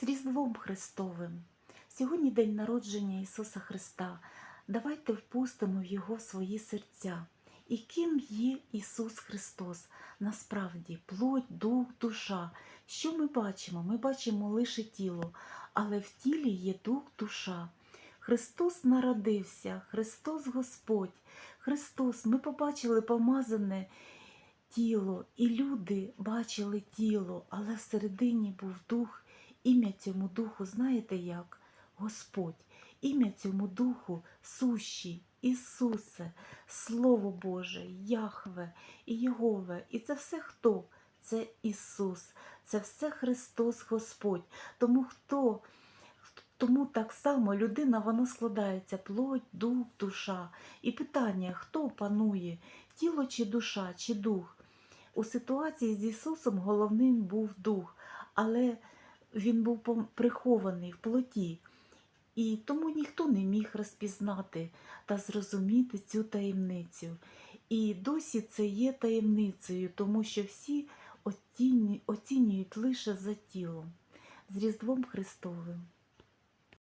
з Різдвом Христовим. Сьогодні день народження Ісуса Христа. Давайте впустимо в Його свої серця. І ким є Ісус Христос? Насправді, плоть, дух, душа. Що ми бачимо? Ми бачимо лише тіло, але в тілі є дух, душа. Христос народився, Христос Господь, Христос, ми побачили помазане тіло, і люди бачили тіло, але всередині був дух. Ім'я цьому духу, знаєте як? Господь. Ім'я цьому духу сущі, Ісусе, Слово Боже, Яхве і Єгове. І це все хто? Це Ісус, це все Христос Господь. Тому хто? Тому так само людина вона складається плоть, дух, душа. І питання, хто панує, тіло чи душа, чи дух? У ситуації з Ісусом головним був дух, але він був прихований в плоті. І тому ніхто не міг розпізнати та зрозуміти цю таємницю. І досі це є таємницею, тому що всі оцінюють лише за тілом. З Різдвом Христовим.